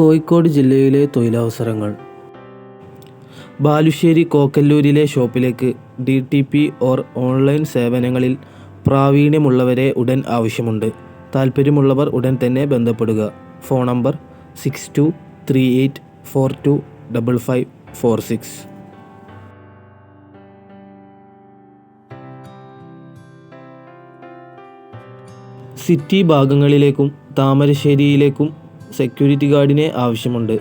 കോഴിക്കോട് ജില്ലയിലെ തൊഴിലവസരങ്ങൾ. ബാലുശ്ശേരി കോക്കല്ലൂരിലെ ഷോപ്പിലേക്ക് D T P or online സേവനങ്ങളിൽ പ്രാവീണ്യമുള്ളവരെ ഉടൻ ആവശ്യമുണ്ട്. താൽപ്പര്യമുള്ളവർ ഉടൻ തന്നെ ബന്ധപ്പെടുക. Phone number six two three eight four two double five four six. City ഭാഗങ്ങളിലേക്കും താമരശ്ശേരിയിലേക്കും സെക്യൂരിറ്റി ഗാർഡിനെ ആവശ്യമുണ്ട്.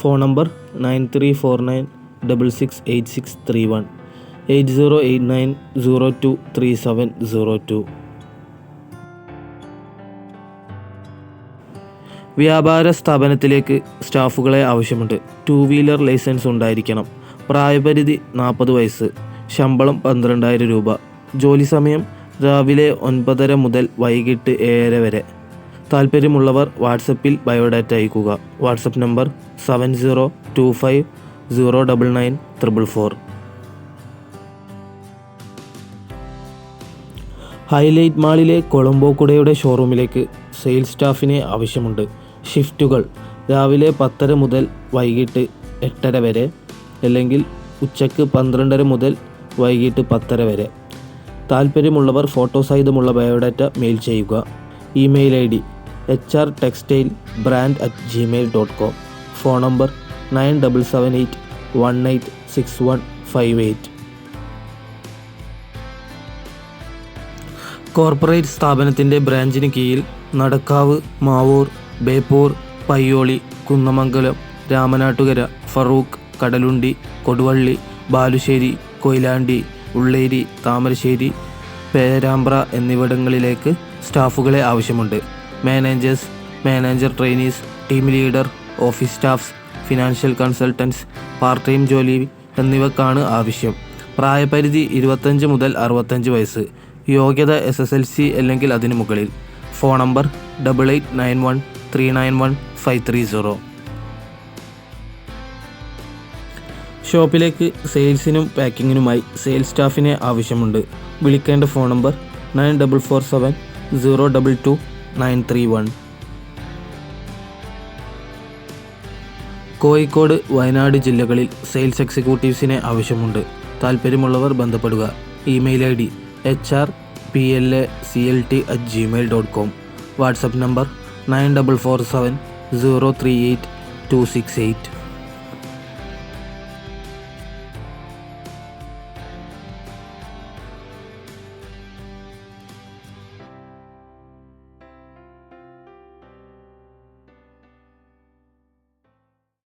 Phone number nine three four nine double six eight six three one eight zero eight nine zero two three seven zero two വ്യാപാര സ്ഥാപനത്തിലേക്ക് സ്റ്റാഫുകളെ ആവശ്യമുണ്ട്. Two wheeler licence ഉണ്ടായിരിക്കണം. പ്രായപരിധി നാൽപ്പത് വയസ്സ്. ശമ്പളം പന്ത്രണ്ടായിരം രൂപ. ജോലി സമയം രാവിലെ ഒൻപതര മുതൽ വൈകിട്ട് ഏഴര വരെ. താല്പര്യമുള്ളവർ വാട്സപ്പിൽ ബയോഡാറ്റ അയക്കുക WhatsApp number seven zero two five zero double nine triple four. Highlight മാളിലെ Colombo കുടയുടെ ഷോറൂമിലേക്ക് സെയിൽസ് സ്റ്റാഫിനെ ആവശ്യമുണ്ട്. ഷിഫ്റ്റുകൾ രാവിലെ പത്തര മുതൽ വൈകിട്ട് എട്ടര വരെ അല്ലെങ്കിൽ ഉച്ചയ്ക്ക് പന്ത്രണ്ടര മുതൽ വൈകിട്ട് പത്തര വരെ. താല്പര്യമുള്ളവർ ഫോട്ടോ സഹിതമുള്ള ബയോഡാറ്റ മെയിൽ ചെയ്യുക. Email I D H R textile brand at Gmail dot com phone number nine double seven eight one eight six one five eight. Corporate സ്ഥാപനത്തിന്റെ ബ്രാഞ്ചിന് കീഴിൽ നടക്കാവ് മാവൂർ ബേപ്പൂർ പയ്യോളി കുന്നമംഗലം രാമനാട്ടുകര ഫറൂഖ് കടലുണ്ടി കൊടുവള്ളി ബാലുശ്ശേരി കൊയിലാണ്ടി ഉള്ളേരി താമരശ്ശേരി പേരാമ്പ്ര എന്നിവിടങ്ങളിലേക്ക് സ്റ്റാഫുകളെ ആവശ്യമുണ്ട്. Managers manager trainees team leader office staffs financial consultants part time ജോലി എന്നിവക്കാണ് ആവശ്യം. പ്രായപരിധി ഇരുപത്തഞ്ച് മുതൽ അറുപത്തഞ്ച് വയസ്സ്. യോഗ്യത എസ് എസ് എൽ സി അല്ലെങ്കിൽ അതിനു മുകളിൽ. Phone number double eight nine one three nine one five three zero ഷോപ്പിലേക്ക് സെയിൽസിനും പാക്കിങ്ങിനുമായി സെയിൽസ് സ്റ്റാഫിനെ ആവശ്യമുണ്ട്. വിളിക്കേണ്ട phone number nine double four seven zero double two nine three one. Kozhikode Wayanad ജില്ലകളിൽ സെയിൽസ് എക്സിക്യൂട്ടീവ്സിനെ ആവശ്യമുണ്ട്. താല്പര്യമുള്ളവർ ബന്ധപ്പെടുക. Email I D H R P L A C L T at Gmail dot com. WhatsApp number nine double four seven zero three eight two six eight.